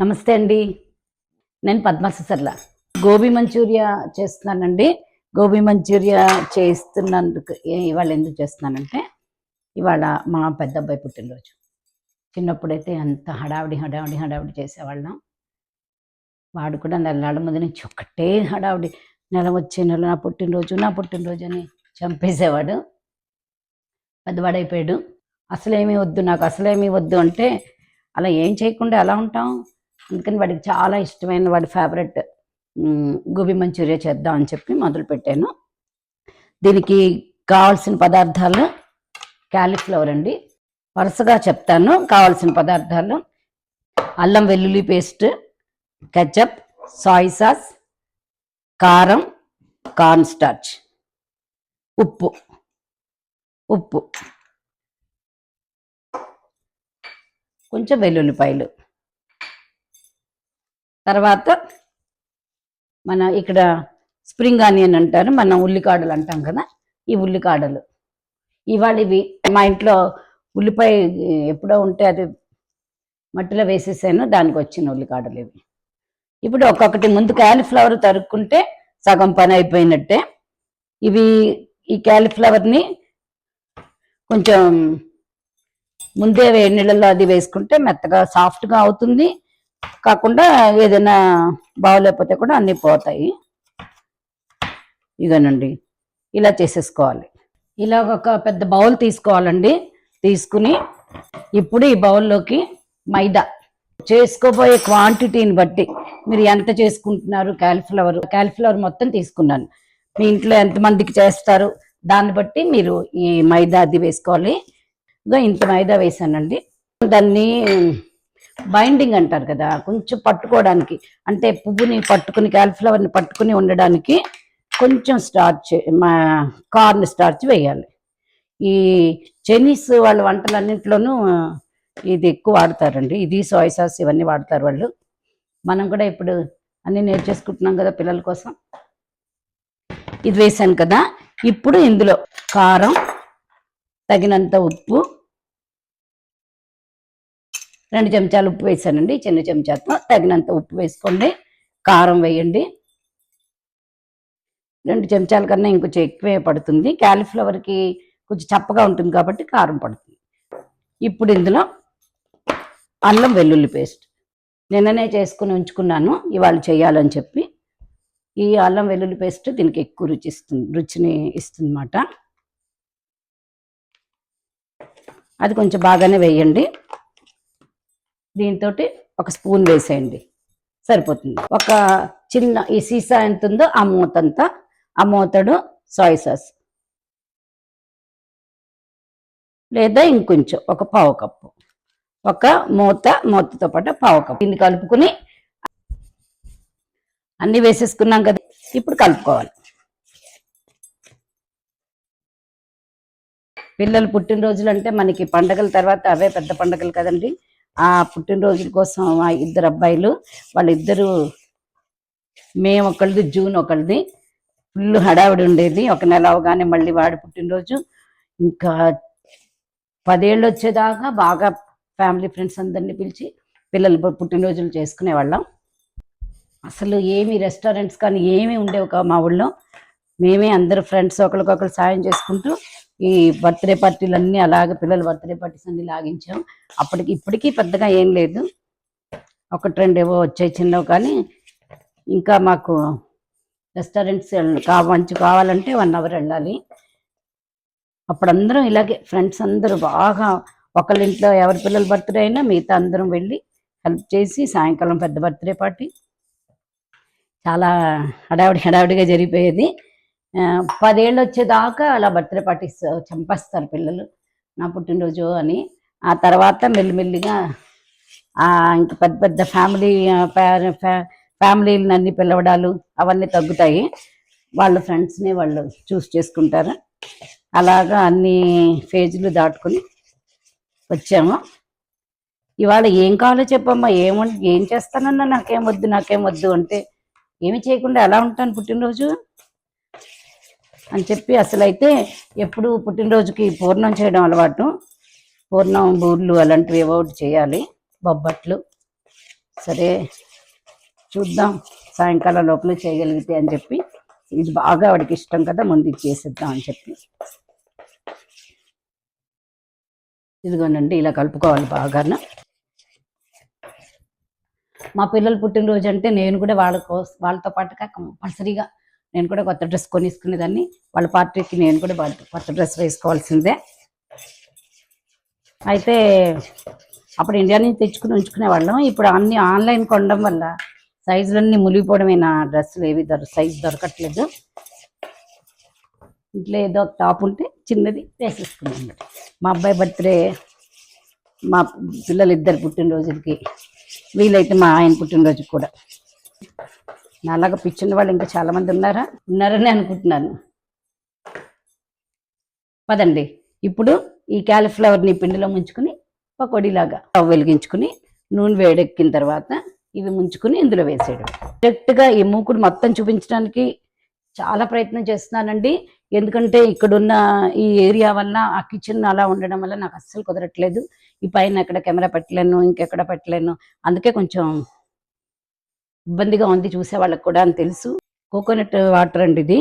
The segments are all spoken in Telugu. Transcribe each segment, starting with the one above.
నమస్తే అండి. నేను పద్మసర్ల గోబీ మంచూరియా చేస్తున్నానండి. గోబీ మంచూరియా చేస్తున్నందుకు ఇవాళ ఎందుకు చేస్తున్నానంటే ఇవాళ మా పెద్ద అబ్బాయి పుట్టినరోజు. చిన్నప్పుడైతే అంత హడావిడి హడావిడి హడావిడి చేసేవాళ్ళం. వాడు కూడా నెలనాళ్ళ ముందు నుంచి ఒక్కటే హడావిడి. నెల వచ్చే నెల నా పుట్టినరోజు నా పుట్టినరోజు అని చంపేసేవాడు. పెద్దవాడైపోయాడు అసలేమీ వద్దు నాకు అసలేమీ వద్దు అంటే అలా ఏం చేయకుండా ఎలా ఉంటాం? అందుకని వాడికి చాలా ఇష్టమైన వాడి ఫేవరెట్ గోబీ మంచూరియా చేద్దాం అని చెప్పి మొదలుపెట్టాను దీనికి కావాల్సిన పదార్థాలు క్యాలీఫ్లవర్ అండి. వరుసగా చెప్తాను. కావాల్సిన పదార్థాలు అల్లం వెల్లుల్లి పేస్ట్ కెచప్ సాయ్ సాస్ కారం కార్న్ స్టార్చ్ ఉప్పు ఉప్పు. కొంచెం వెల్లుల్లిపాయలు. తర్వాత మన ఇక్కడ స్ప్రింగ్ ఆనియన్ అంటారు మనం ఉల్లికాడలు అంటాం కదా ఈ ఉల్లికాడలు. ఇవాళ ఇవి మా ఇంట్లో ఉల్లిపాయ ఎప్పుడో ఉంటే అది మట్టిలో వేసేసాను దానికి వచ్చిన ఉల్లికాడలు ఇవి. ఇప్పుడు ఒక్కొక్కటి ముందు క్యాలీఫ్లవర్ తరుక్కుంటే సగం పని అయిపోయినట్టే. ఇవి ఈ క్యాలీఫ్లవర్ని కొంచెం ముందే వేడి నీళ్ళలో అది వేసుకుంటే మెత్తగా సాఫ్ట్గా అవుతుంది. కాకుండా ఏదైనా బాగోలేకపోతే కూడా అన్నీ పోతాయి. ఇగనండి ఇలా చేసేసుకోవాలి. ఇలా ఒక పెద్ద బౌల్ తీసుకోవాలండి. తీసుకుని ఇప్పుడు ఈ బౌల్లోకి మైదా. చేసుకోబోయే క్వాంటిటీని బట్టి మీరు ఎంత చేసుకుంటున్నారు క్యాలిఫ్లవర్ క్యాలిఫ్లవర్ మొత్తం తీసుకున్నాను. మీ ఇంట్లో ఎంతమందికి చేస్తారు దాన్ని బట్టి మీరు ఈ మైదా అది వేసుకోవాలి. ఇంత మైదా వేసానండి. దాన్ని బైండింగ్ అంటారు కదా కొంచెం పట్టుకోవడానికి అంటే పువ్వుని పట్టుకుని క్యాలిఫ్లవర్ని పట్టుకుని ఉండడానికి కొంచెం స్టార్చ్ మా కార్న్ స్టార్చ్ వేయాలి. ఈ చైనీస్ వాళ్ళ వంటలన్నింటిలోనూ ఇది ఎక్కువ వాడతారండి. ఇది సోయ్ సాస్ ఇవన్నీ వాడతారు వాళ్ళు. మనం కూడా ఇప్పుడు అన్నీ నేర్చేసుకుంటున్నాం కదా పిల్లల కోసం. ఇది వేసాను కదా. ఇప్పుడు ఇందులో కారం తగినంత ఉప్పు రెండు చెంచాలు ఉప్పు వేసానండి చిన్న చెంచాతో తగినంత ఉప్పు వేసుకోండి కారం వేయండి. రెండు చెంచాల కన్నా ఇంకొంచెం ఎక్కువే పడుతుంది. క్యాలీఫ్లవర్కి కొంచెం చప్పగా ఉంటుంది కాబట్టి కారం పడుతుంది. ఇప్పుడు ఇందులో అల్లం వెల్లుల్లి పేస్ట్. నిన్ననే చేసుకుని ఉంచుకున్నాను ఇవాళ చేయాలని చెప్పి. ఈ అల్లం వెల్లుల్లి పేస్ట్ దీనికి ఎక్కువ రుచి ఇస్తుంది రుచిని ఇస్తుంది అన్నమాట అది కొంచెం బాగానే వేయండి. దీంతో ఒక స్పూన్ వేసేయండి. సరిపోతుంది. ఒక చిన్న ఈ సీసా ఎంత ఉందో ఆ మూతంతా ఆ మూతడు సాయ్ సాస్ లేదా ఇంకొంచెం ఒక పావు కప్పు. ఒక మూత మూతతో పాటు పావు కప్పు. దీన్ని కలుపుకుని అన్ని వేసేసుకున్నాం కదా ఇప్పుడు కలుపుకోవాలి. పిల్లలు పుట్టినరోజులు అంటే మనకి పండగల తర్వాత అవే పెద్ద పండగలు కదండి. ఆ పుట్టినరోజుల కోసం ఆ ఇద్దరు అబ్బాయిలు వాళ్ళిద్దరూ మే ఒకళ్ళది జూన్ ఒకళ్ళది ఫుల్ హడావిడి ఉండేది. ఒక నెల అవగానే మళ్ళీ వాడి పుట్టినరోజు. ఇంకా పదేళ్ళు వచ్చేదాకా బాగా ఫ్యామిలీ ఫ్రెండ్స్ అందరినీ పిలిచి పిల్లలు పుట్టినరోజులు చేసుకునేవాళ్ళం అసలు ఏమి రెస్టారెంట్స్ కానీ ఏమీ ఉండేవి మా ఊళ్ళో. మేమే అందరు ఫ్రెండ్స్ ఒకరికొకరు సాయం చేసుకుంటూ ఈ బర్త్డే పార్టీలు అన్నీ అలాగే పిల్లల బర్త్డే పార్టీస్ అన్ని లాగించాం. అప్పటికి ఇప్పటికీ పెద్దగా ఏం లేదు. ఒకటి రెండు ఏవో వచ్చాయి చిన్నవి కానీ ఇంకా మాకు రెస్టారెంట్స్ మంచి కావాలంటే వన్ అవర్ వెళ్ళాలి. అప్పుడు అందరం ఇలాగే ఫ్రెండ్స్ అందరూ బాగా ఒకళ్ళ ఇంట్లో ఎవరి పిల్లల బర్త్డే అయినా మిగతా అందరం వెళ్ళి హెల్ప్ చేసి సాయంకాలం పెద్ద బర్త్డే పార్టీ. చాలా హడావిడి హడావిడిగా జరిగిపోయేది. పదేళ్ళు వచ్చేదాకా అలా బర్త్డే పార్టీస్ చంపేస్తారు పిల్లలు నా పుట్టినరోజు అని. ఆ తర్వాత మెల్లిమెల్లిగా ఇంక పెద్ద పెద్ద ఫ్యామిలీ ఫ్యామిలీలను అన్ని పిలవడాలు అవన్నీ తగ్గుతాయి. వాళ్ళ ఫ్రెండ్స్ని వాళ్ళు చూస్ చేసుకుంటారు. అలాగా అన్ని ఫేజ్లు దాటుకుని వచ్చాము. ఇవాళ ఏం కావాలో చెప్పమ్మా ఏమంటే ఏం చేస్తానన్నా నాకేం వద్దు నాకేం వద్దు అంటే ఏమి చేయకుండా ఎలా ఉంటాను పుట్టినరోజు? అని చెప్పి అసలు అయితే ఎప్పుడు పుట్టినరోజుకి పూర్ణం చేయడం అలవాటు. పూర్ణం బూర్లు అలాంటివి ఏవో ఒకటి చేయాలి. బొబ్బట్లు. సరే చూద్దాం సాయంకాలం లోపల చేయగలిగితే అని చెప్పి. ఇది బాగా వాడికి ఇష్టం కదా ముందు ఇది చేసేద్దాం అని చెప్పి. ఇదిగోనండి ఇలా కలుపుకోవాలి బాగాన. మా పిల్లలు పుట్టినరోజు అంటే నేను కూడా వాళ్ళ కోసం వాళ్ళతో పాటుగా కంపల్సరీగా నేను కూడా కొత్త డ్రెస్ కొనిసుకునేదాన్ని. వాళ్ళ పార్టీకి నేను కూడా కొత్త డ్రెస్ వేసుకోవాల్సిందే. అయితే అప్పుడు ఇండియా నుంచి తెచ్చుకుని ఉంచుకునే వాళ్ళం ఇప్పుడు అన్ని ఆన్లైన్ కొనడం వల్ల సైజులన్నీ మునిగిపోవడమే నా డ్రెస్సులు ఏవి దొర సైజు దొరకట్లేదు. ఇంట్లో ఏదో ఒక టాప్ ఉంటే చిన్నది వేసేసుకున్నాను. మా అబ్బాయి బర్త్డే మా పిల్లలు ఇద్దరు పుట్టినరోజులకి వీలైతే మా ఆయన పుట్టినరోజుకి కూడా. నాలాగా పిచ్చిన వాళ్ళు ఇంకా చాలామంది ఉన్నారా? ఉన్నారని అనుకుంటున్నాను. పదండి. ఇప్పుడు ఈ క్యాలీఫ్లవర్ని పిండిలో ముంచుకుని పకోడీలాగా వెలిగించుకుని నూనె వేడెక్కిన తర్వాత ఇవి ముంచుకుని ఇందులో వేసేయడం డైరెక్ట్గా ఈ మూకుడు మొత్తం చూపించడానికి చాలా ప్రయత్నం చేస్తున్నానండి. ఎందుకంటే ఇక్కడున్న ఈ ఏరియా వల్ల ఆ కిచెన్ అలా ఉండడం వల్ల నాకు అస్సలు కుదరట్లేదు. ఈ పైన ఎక్కడ కెమెరా పెట్టలేను ఇంకెక్కడ పెట్టలేను. అందుకే కొంచెం ఇబ్బందిగా ఉంది చూసే వాళ్ళకి కూడా అని తెలుసు. కోకోనట్ వాటర్ అండి ఇది.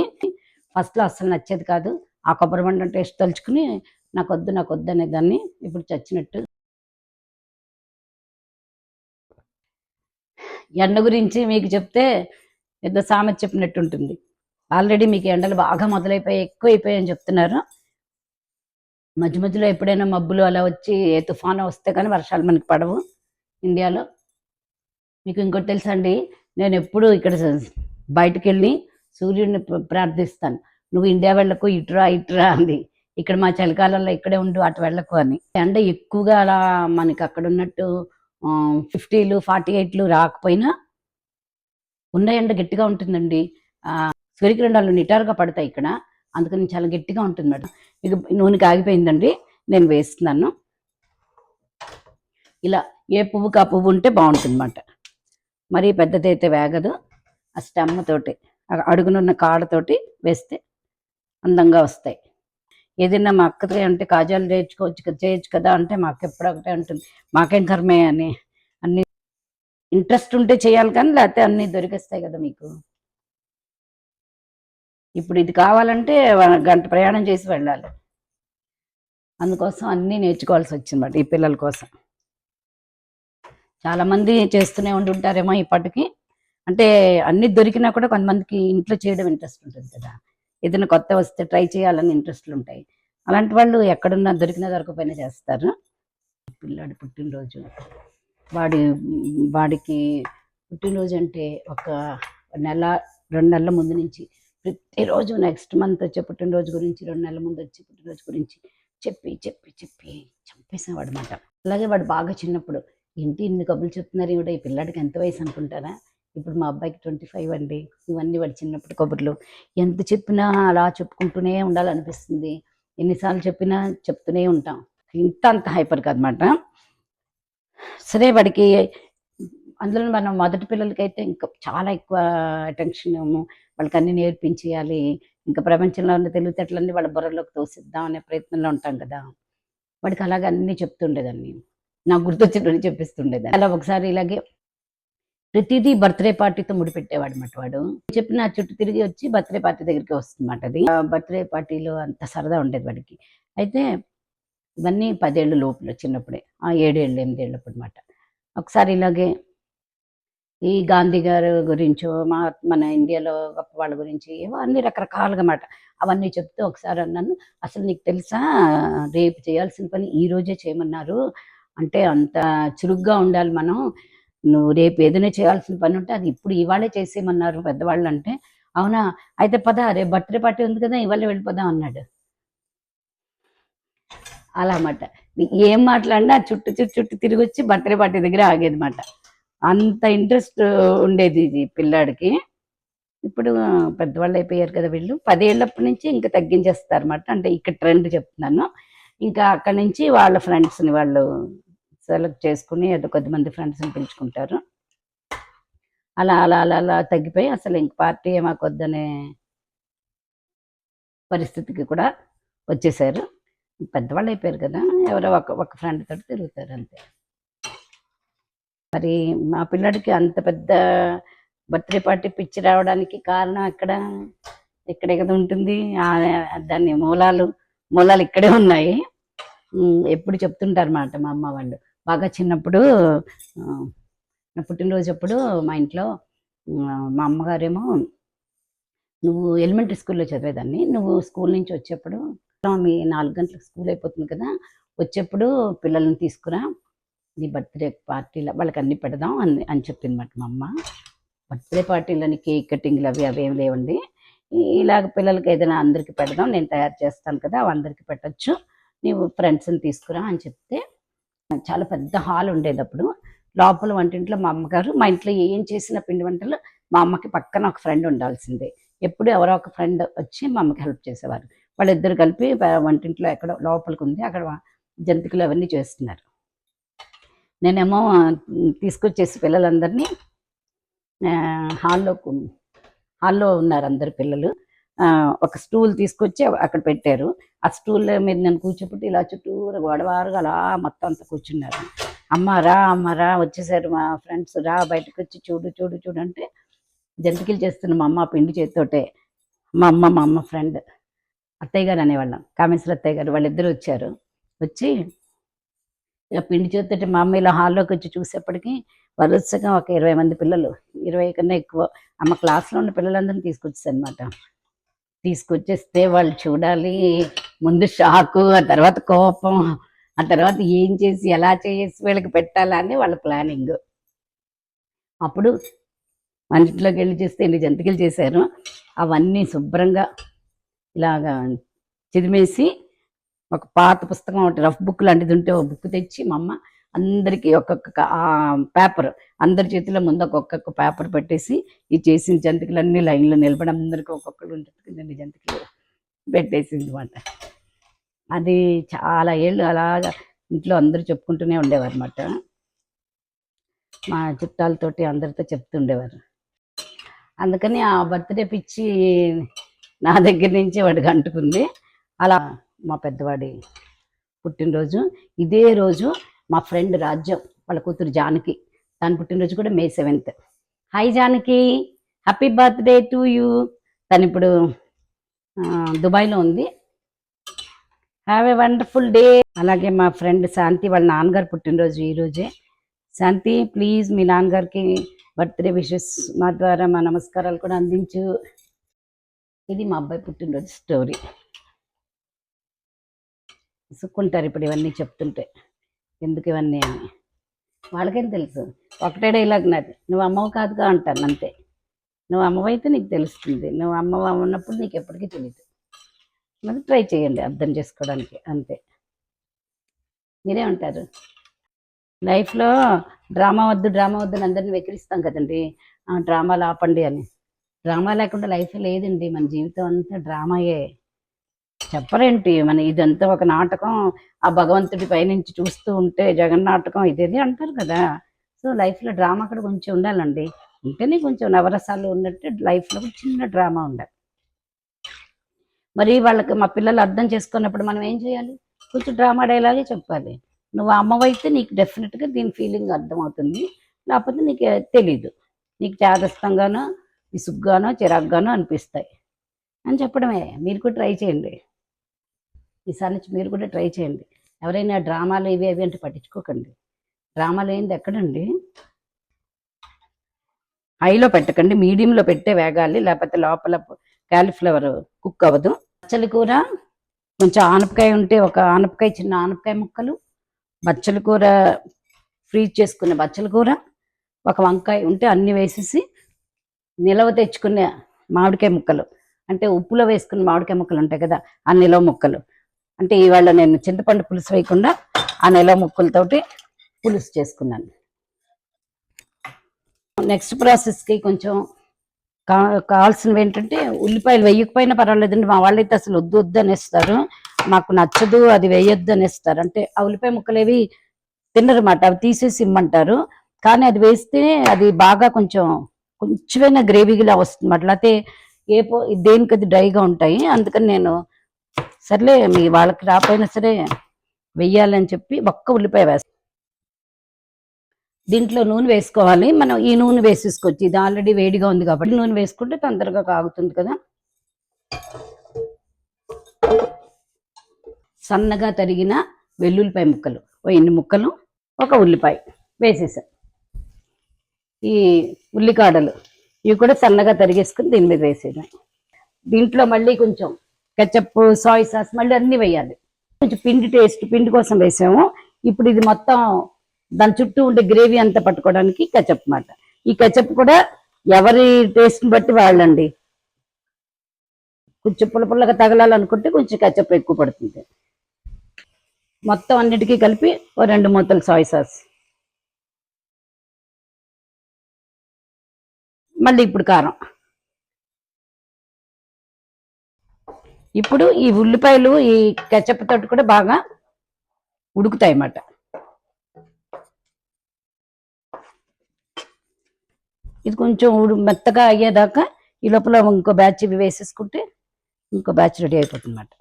ఫస్ట్లో అస్సలు నచ్చేది కాదు. ఆ కొబ్బరి బండ టేస్ట్ తలుచుకుని నాకు వద్దు నాకు వద్దు అనే దాన్ని ఇప్పుడు చచ్చినట్టు. ఎండ గురించి మీకు చెప్తే పెద్ద సామెత చెప్పినట్టు ఉంటుంది. ఆల్రెడీ మీకు ఎండలు బాగా మొదలైపోయి ఎక్కువ అయిపోయాయి అని చెప్తున్నారు. మధ్య మధ్యలో ఎప్పుడైనా మబ్బులు అలా వచ్చి ఏ తుఫాను వస్తే కానీ వర్షాలు మనకి పడవు ఇండియాలో. మీకు ఇంకోటి తెలుసా అండి? నేను ఎప్పుడు ఇక్కడ బయటకు వెళ్ళి సూర్యుడిని ప్రార్థిస్తాను. నువ్వు ఇండియా వెళ్ళకు ఇటురా ఇటురా అంది. ఇక్కడ మా చలికాలంలో ఇక్కడే ఉండు అటు వెళ్ళకు అని. ఎండ ఎక్కువగా అలా మనకి అక్కడ ఉన్నట్టు ఫిఫ్టీలు ఫార్టీ ఎయిట్లు రాకపోయినా ఉన్న ఎండ గట్టిగా ఉంటుందండి. సూర్యకిరణాలు నిటారుగా పడతాయి ఇక్కడ. అందుకని చాలా గట్టిగా ఉంటుంది మేడం. ఇక నూనె కాగిపోయిందండి. నేను వేస్తున్నాను. ఇలా ఏ పువ్వుకి ఆ పువ్వు ఉంటే బాగుంటుంది అన్నమాట మరీ పెద్దదైతే వేగదు. ఆ స్టెమ్ తోటి అడుగునున్న కాడతోటి వేస్తే అందంగా వస్తాయి. ఏదైనా మా అక్కతో అంటే కాజాలు చేయించుకోవచ్చు చేయొచ్చు కదా అంటే మాకు ఎప్పుడు ఒకటే ఉంటుంది. మాకేం కర్మే అని అన్ని ఇంట్రెస్ట్ ఉంటే చేయాలి కానీ లేకపోతే అన్ని దొరికేస్తాయి కదా మీకు. ఇప్పుడు ఇది కావాలంటే గంట ప్రయాణం చేసి వెళ్ళాలి. అందుకోసం అన్నీ నేర్చుకోవాల్సి వచ్చిందన్నమాట ఈ పిల్లల కోసం. చాలా మంది చేస్తూనే ఉండి ఉంటారేమో ఇప్పటికి. అంటే అన్ని దొరికినా కూడా కొంతమందికి ఇంట్లో చేయడం ఇంట్రెస్ట్ ఉంటుంది కదా. ఏదైనా కొత్త వస్తే ట్రై చేయాలని ఇంట్రెస్ట్లు ఉంటాయి. అలాంటి వాళ్ళు ఎక్కడున్నా దొరికినా దొరకపోయినా చేస్తారు. పిల్లాడి పుట్టినరోజు. వాడి వాడికి పుట్టినరోజు అంటే ఒక నెల రెండు నెలల ముందు నుంచి ప్రతిరోజు నెక్స్ట్ మంత్ వచ్చే పుట్టినరోజు గురించి రెండు నెలల ముందు వచ్చే పుట్టినరోజు గురించి చెప్పి చెప్పి చెప్పి చంపేసేవాడు అనమాట అలాగే వాడు బాగా చిన్నప్పుడు ఏంటి ఇన్ని కబుర్లు చెప్తున్నారు ఇవిడ ఈ పిల్లాడికి ఎంత వయసు అనుకుంటారా? ఇప్పుడు మా అబ్బాయికి ట్వంటీ ఫైవ్ అండి. ఇవన్నీ వాడు చిన్నప్పుడు కబుర్లు. ఎంత చెప్పినా అలా చెప్పుకుంటూనే ఉండాలనిపిస్తుంది. ఎన్నిసార్లు చెప్పినా చెప్తూనే ఉంటాం. ఇంత అంత హైపర్ కదమాట సరే వాడికి అందులో మనం మొదటి పిల్లలకైతే ఇంకా చాలా ఎక్కువ అటెన్షన్ వాళ్ళకి అన్ని నేర్పించేయాలి. ఇంకా ప్రపంచంలో ఉన్న తెలివితేటలన్నీ వాళ్ళ బుర్రలోకి తోసిద్దాం అనే ప్రయత్నంలో ఉంటాం కదా. వాడికి అలాగే అన్నీ చెప్తుండేదాన్ని నాకు గుర్తొచ్చినట్టు చెప్పిస్తుండేది అలా ఒకసారి ఇలాగే ప్రతిదీ బర్త్డే పార్టీతో ముడిపెట్టేవాడు అనమాట వాడు. చెప్పిన చుట్టూ తిరిగి వచ్చి బర్త్డే పార్టీ దగ్గరికి వస్తుందన్నమాట అది. బర్త్డే పార్టీలో అంత సరదా ఉండేది వాడికి. అయితే ఇవన్నీ పదేళ్ళు లోపల చిన్నప్పుడే. ఆ ఏడేళ్ళు ఎనిమిదేళ్ళప్పుడు అనమాట ఒకసారి ఇలాగే ఈ గాంధీ గారు గురించో మా మన ఇండియాలో గొప్ప వాళ్ళ గురించి ఏవో అన్ని రకరకాలుగా మాట అవన్నీ చెప్తూ ఒకసారి అన్నాను. అసలు నీకు తెలుసా? రేపు చేయాల్సిన పని ఈ రోజే చేయమన్నారు. అంటే అంత చురుగ్గా ఉండాలి మనం. నువ్వు రేపు ఏదైనా చేయాల్సిన పని ఉంటే అది ఇప్పుడు ఇవాళే చేసేయమన్నారు పెద్దవాళ్ళు అంటే అవునా? అయితే పద రేపు బర్త్డే పార్టీ ఉంది కదా ఇవాళ వెళ్ళిపోదాం అన్నాడు. అలా అన్నమాట. ఏం మాట్లాడినా చుట్టూ చుట్టూ చుట్టూ తిరిగి వచ్చి బర్త్డే పార్టీ దగ్గర ఆగేది మాట అంత ఇంట్రెస్ట్ ఉండేది ఇది పిల్లాడికి. ఇప్పుడు పెద్దవాళ్ళు అయిపోయారు కదా వీళ్ళు. పదేళ్ళప్పటి నుంచి ఇంకా తగ్గించేస్తారు అన్నమాట. అంటే ఇక్కడ ట్రెండ్ చెప్తున్నాను. ఇంకా అక్కడి నుంచి వాళ్ళ ఫ్రెండ్స్ని వాళ్ళు సెలెక్ట్ చేసుకుని ఏదో కొద్దిమంది ఫ్రెండ్స్ని పిలుచుకుంటారు. అలా అలా అలా అలా తగ్గిపోయి అసలు ఇంక పార్టీ ఏమాకొద్దనే పరిస్థితికి కూడా వచ్చేసారు. పెద్దవాళ్ళు అయిపోయారు కదా ఎవరో ఒక ఒక ఫ్రెండ్ తోటి తిరుగుతారు అంతే. మరి మా పిల్లడికి అంత పెద్ద బర్త్డే పార్టీ పిచ్చి రావడానికి కారణం ఎక్కడ? ఇక్కడే కదా ఉంటుంది. ఆ- దాని మూలాలు మూలాలు ఇక్కడే ఉన్నాయి. ఎప్పుడు చెప్తుంటారు అన్నమాట మా అమ్మ వాళ్ళు. బాగా చిన్నప్పుడు నా పుట్టినరోజు అప్పుడు మా ఇంట్లో మా అమ్మగారేమో నువ్వు ఎలిమెంటరీ స్కూల్లో చదివేదాన్ని. నువ్వు స్కూల్ నుంచి వచ్చేప్పుడు మీ నాలుగు గంటలకు స్కూల్ అయిపోతుంది కదా. వచ్చేప్పుడు పిల్లల్ని తీసుకురా. నీ బర్త్డే పార్టీలో వాళ్ళకి అన్ని పెడదాం అని అని చెప్పింది అనమాట మా అమ్మ. బర్త్డే పార్టీలని కేక్ కటింగ్లు అవి అవి ఏం లేవండి. ఇలాగ పిల్లలకి ఏదైనా అందరికి పెడదాం. నేను తయారు చేస్తాను కదా అందరికీ పెట్టచ్చు. నీవు ఫ్రెండ్స్ని తీసుకురా అని చెప్తే చాలా పెద్ద హాల్ ఉండేది అప్పుడు లోపల వంటింట్లో మా అమ్మగారు మా ఇంట్లో ఏం చేసిన పిండి వంటలు మా అమ్మకి పక్కన ఒక ఫ్రెండ్ ఉండాల్సిందే. ఎప్పుడు ఎవరో ఒక ఫ్రెండ్ వచ్చి మా అమ్మకి హెల్ప్ చేసేవారు. వాళ్ళిద్దరు కలిపి వంటింట్లో ఎక్కడ లోపలికి ఉంది. అక్కడ జంతికలు అవన్నీ చేస్తున్నారు. నేనేమో తీసుకొచ్చేసి పిల్లలందరినీ హాల్లో హాల్లో ఉన్నారు అందరు పిల్లలు. ఒక స్టూల్ తీసుకొచ్చి అక్కడ పెట్టారు. ఆ స్టూల్ మీద నేను కూర్చోబెట్టి ఇలా చుట్టూరు గొడవారుగా అలా మొత్తం అంతా కూర్చున్నారు. అమ్మ రా అమ్మ రా వచ్చేసారు మా ఫ్రెండ్స్. రా బయటకు వచ్చి చూడు చూడు చూడు అంటే జంతికలు చేస్తున్న మా అమ్మ పిండి చేతితోటే. మా అమ్మ మా అమ్మ ఫ్రెండ్ అత్తయ్య గారు అనేవాళ్ళం. కామేశ్వర అత్తయ్య గారు వాళ్ళిద్దరు వచ్చారు. వచ్చి ఇలా పిండి చేస్తుంటే మా అమ్మ ఇలా హాల్లోకి వచ్చి చూసేప్పటికి వరుసగా ఒక ఇరవై మంది పిల్లలు. ఇరవై కన్నా ఎక్కువ. అమ్మ క్లాస్లో ఉన్న పిల్లలందరినీ తీసుకొచ్చేసి అనమాట తీసుకొచ్చేస్తే వాళ్ళు చూడాలి. ముందు షాకు ఆ తర్వాత కోపం ఆ తర్వాత ఏం చేసి ఎలా చేసి వీళ్ళకి పెట్టాలని వాళ్ళ ప్లానింగ్ అప్పుడు మన ఇంట్లోకి వెళ్ళి చేస్తే ఎన్ని జంతికలు చేశారు? అవన్నీ శుభ్రంగా ఇలాగా చిదిమేసి ఒక పాత పుస్తకం ఒకటి రఫ్ బుక్ లాంటిది ఉంటే ఒక బుక్ తెచ్చి మా అమ్మ అందరికీ ఒక్కొక్క పేపర్. అందరి చేతిలో ముందు ఒక్కొక్క పేపర్ పెట్టేసి ఈ చేసిన జంతికలు అన్ని లైన్లో నిలబడి అందరికీ ఒక్కొక్కరు ఉంటుంది జంతికలు పెట్టేసింది అనమాట అది చాలా ఏళ్ళు అలాగా ఇంట్లో అందరూ చెప్పుకుంటూనే ఉండేవారు అనమాట మా చుట్టాలతోటి అందరితో చెప్తుండేవారు అందుకని ఆ బర్త్డే పిచ్చి నా దగ్గర నుంచి వాడికి అంటుకుంది. అలా మా పెద్దవాడి పుట్టినరోజు. ఇదే రోజు మా ఫ్రెండ్ రాజ్యం వాళ్ళ కూతురు జానకి. తను పుట్టినరోజు కూడా May seventh. Hi Janaki happy birthday to you. తను ఇప్పుడు దుబాయ్లో ఉంది. Have a wonderful day. అలాగే మా ఫ్రెండ్ శాంతి వాళ్ళ నాన్నగారు పుట్టినరోజు ఈరోజే శాంతి ప్లీజ్ మీ నాన్నగారికి బర్త్డే విషెస్ మా ద్వారా మా నమస్కారాలు కూడా అందించు. ఇది మా అబ్బాయి పుట్టినరోజు స్టోరీ. ఇసుక్కుంటారు ఇప్పుడు ఇవన్నీ చెప్తుంటే. ఎందుకు ఇవన్నీ అని? వాళ్ళకేం తెలుసు? ఒకటే డైలాగ్ నాది. నువ్వు అమ్మవు కాదుగా అంటాను అంతే. నువ్వు అమ్మవైతే నీకు తెలుస్తుంది. నువ్వు అమ్మవ ఉన్నప్పుడు నీకు ఎప్పటికీ తెలియదు మరి ట్రై చేయండి అర్థం చేసుకోవడానికి అంతే. మీరే ఉంటారు లైఫ్లో డ్రామా వద్దు డ్రామా వద్దు అని అందరిని వెక్కిరిస్తాం కదండి. ఆ డ్రామాలు ఆపండి అని. డ్రామా లేకుండా లైఫ్ లేదండి. మన జీవితం అంతా డ్రామాయే. చెప్పరేంటి? మన ఇదంతా ఒక నాటకం ఆ భగవంతుడి పైనుంచి చూస్తూ ఉంటే జగన్ నాటకం ఇదేది అంటారు కదా. సో లైఫ్లో డ్రామా కూడా కొంచెం ఉండాలండి. ఉంటేనే కొంచెం నవరసాలు ఉన్నట్టు లైఫ్లో చిన్న డ్రామా ఉండాలి. మరి వాళ్ళకి మా పిల్లలు అర్థం చేసుకున్నప్పుడు మనం ఏం చేయాలి? కొంచెం డ్రామా డైలాగే చెప్పాలి. నువ్వు అమ్మవైతే నీకు డెఫినెట్గా దీని ఫీలింగ్ అర్థమవుతుంది. లేకపోతే నీకు తెలీదు. నీకు చేదస్తంగానో విసుగ్గానో చిరాగ్గానో అనిపిస్తాయి. అని చెప్పడమే. మీరు కూడా ట్రై చేయండి. ఈసారి నుంచి మీరు కూడా ట్రై చేయండి. ఎవరైనా డ్రామాలు ఇవి అవి అంటే పట్టించుకోకండి. డ్రామాలు ఏంది ఎక్కడండి? హైలో పెట్టకండి. మీడియంలో పెట్టే వేగాలి లేకపోతే లోపల కాలీఫ్లవర్ కుక్ అవ్వదు. బచ్చలి కూర కొంచెం ఆనపకాయ ఉంటే ఒక ఆనపకాయ చిన్న ఆనపకాయ ముక్కలు బచ్చల కూర ఫ్రీజ్ చేసుకున్న బచ్చల కూర ఒక వంకాయ ఉంటే అన్ని వేసేసి నిలవ తెచ్చుకునే మామిడికాయ ముక్కలు. అంటే ఉప్పులో వేసుకున్న మామిడికాయ ముక్కలు ఉంటాయి కదా ఆ నిలవ ముక్కలు. అంటే ఇవాళ నేను చింతపండు పులుసు వేయకుండా ఆ నిలవ ముక్కలతోటి పులుసు చేసుకున్నాను. నెక్స్ట్ ప్రాసెస్కి కొంచెం కా కావాల్సినవి ఏంటంటే ఉల్లిపాయలు వేయకపోయినా పర్వాలేదండి మా వాళ్ళైతే అసలు వద్దు వద్దు అనేస్తారు. మాకు నచ్చదు అది వేయొద్దు అనేస్తారు. అంటే ఆ ఉల్లిపాయ ముక్కలు ఏవి తినరన్నమాట అవి తీసేసి ఇమ్మంటారు. కానీ అది వేస్తే అది బాగా కొంచెం కొంచెమైనా గ్రేవీలా వస్తుంది అట్లయితే ఏ పో దేనికి అది డ్రైగా ఉంటాయి అందుకని నేను సర్లే మీ వాళ్ళకి రాకపోయినా సరే వెయ్యాలని చెప్పి ఒక్క ఉల్లిపాయ వేస్తాను దీంట్లో నూనె వేసుకోవాలి మనం ఈ నూనె వేసేసుకోవచ్చు. ఇది ఆల్రెడీ వేడిగా ఉంది కాబట్టి నూనె వేసుకుంటే తొందరగా కాగుతుంది కదా. సన్నగా తరిగిన వెల్లుల్లిపాయ ముక్కలు ఓ ఎన్ని ముక్కలు? ఒక ఉల్లిపాయ వేసేసాం. ఈ ఉల్లికాడలు ఇవి కూడా సన్నగా తరిగేసుకుని దీని మీద వేసేయడం దీంట్లో మళ్ళీ కొంచెం కెచప్ సాయ్ సాస్ మళ్ళీ అన్ని వేయాలి. కొంచెం పిండి టేస్ట్ పిండి కోసం వేసాము. ఇప్పుడు ఇది మొత్తం దాని చుట్టూ ఉండే గ్రేవీ అంతా పట్టుకోవడానికి కెచప్ మాట. ఈ కెచప్ కూడా ఎవరి టేస్ట్ని బట్టి వాళ్ళండి. కొంచెం పుల్ల పుల్లగా తగలాలనుకుంటే కొంచెం కెచప్ ఎక్కువ పడుతుంది. మొత్తం అన్నిటికీ కలిపి ఓ రెండు మూతలు సాయ్ సాస్ మళ్ళీ ఇప్పుడు కారం. ఇప్పుడు ఈ ఉల్లిపాయలు ఈ కెచ్చప్ తోటి కూడా బాగా ఉడుకుతాయి అన్నమాట. ఇది కొంచెం ఉడు- మెత్తగా అయ్యేదాకా ఈ లోపల ఇంకో బ్యాచ్ ఇవి వేసేసుకుంటే ఇంకో బ్యాచ్ రెడీ అయిపోతుంది అన్నమాట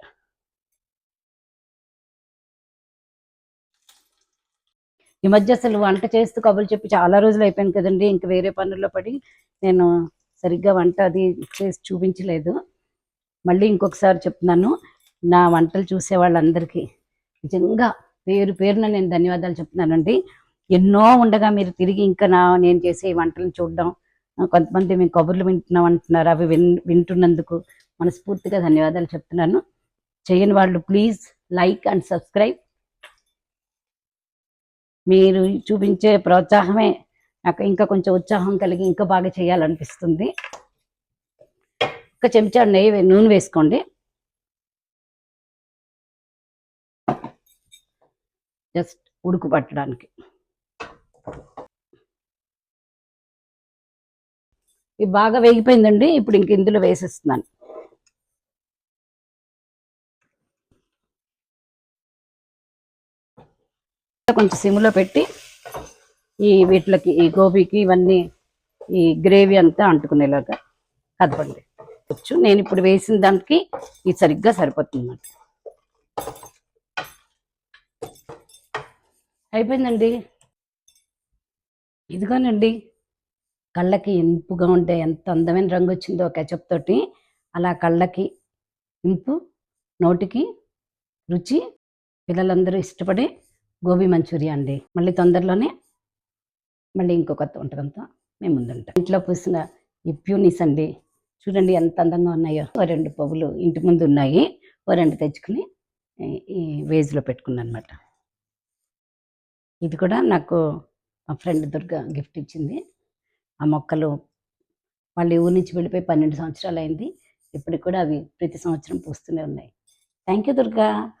ఈ మధ్య అసలు వంట చేస్తూ కబుర్లు చెప్పి చాలా రోజులు అయిపోయింది కదండి ఇంక వేరే పనుల్లో పడి నేను సరిగ్గా వంట అది చేసి చూపించలేదు. మళ్ళీ ఇంకొకసారి చెప్తున్నాను నా వంటలు చూసే వాళ్ళందరికీ నిజంగా పేరు పేరున నేను ధన్యవాదాలు చెప్తున్నానండి. ఎన్నో ఉండగా మీరు తిరిగి ఇంకా నా నేను చేసే వంటలు వంటలను చూడడం కొంతమంది మేము కబుర్లు వింటున్నాం అంటున్నారు అవి విన్ వింటున్నందుకు మనస్ఫూర్తిగా ధన్యవాదాలు చెప్తున్నాను. చేయని వాళ్ళు ప్లీజ్ లైక్ అండ్ సబ్స్క్రైబ్. మీరు చూపించే ప్రోత్సాహమే నాకు ఇంకా కొంచెం ఉత్సాహం కలిగి ఇంకా బాగా చేయాలనిపిస్తుంది. ఒక చెంచా నెయ్యి నూనె వేసుకోండి. జస్ట్ ఉడుకు పట్టడానికి. ఇది బాగా వేగిపోయిందండి. ఇప్పుడు ఇంక ఇందులో వేసేస్తున్నాను. కొంచెం సిమ్లో పెట్టి ఈ వీటికి ఈ గోబీకి ఇవన్నీ ఈ గ్రేవీ అంతా అంటుకునేలాగా కదపండి. వచ్చు. నేను ఇప్పుడు వేసిన దానికి ఇది సరిగ్గా సరిపోతుందన్నమాట. అయిపోయిందండి. ఇదిగోనండి. కళ్ళకి ఇంపుగా ఉండే ఎంత అందమైన రంగు వచ్చిందో కెచప్ తోటి అలా కళ్ళకి ఇంపు నోటికి రుచి పిల్లలందరూ ఇష్టపడి గోబీ మంచూరియా అండి. మళ్ళీ తొందరలోనే మళ్ళీ ఇంకొక వంటకంతో మేము ముందుంటాం. ఇంట్లో పూసిన ఈ ప్యూనీస్ అండి. చూడండి ఎంత అందంగా ఉన్నాయో. ఓ రెండు పువ్వులు ఇంటి ముందు ఉన్నాయి. ఓ రెండు తెచ్చుకుని ఈ- ఈ వేజ్లో పెట్టుకున్నాను అనమాట ఇది కూడా నాకు మా ఫ్రెండ్ దుర్గ గిఫ్ట్ ఇచ్చింది. ఆ మొక్కలు వాళ్ళు ఊరి నుంచి వెళ్ళిపోయి పన్నెండు సంవత్సరాలు అయింది ఇప్పటికి కూడా అవి ప్రతి సంవత్సరం పూస్తూనే ఉన్నాయి. Thank you Durga.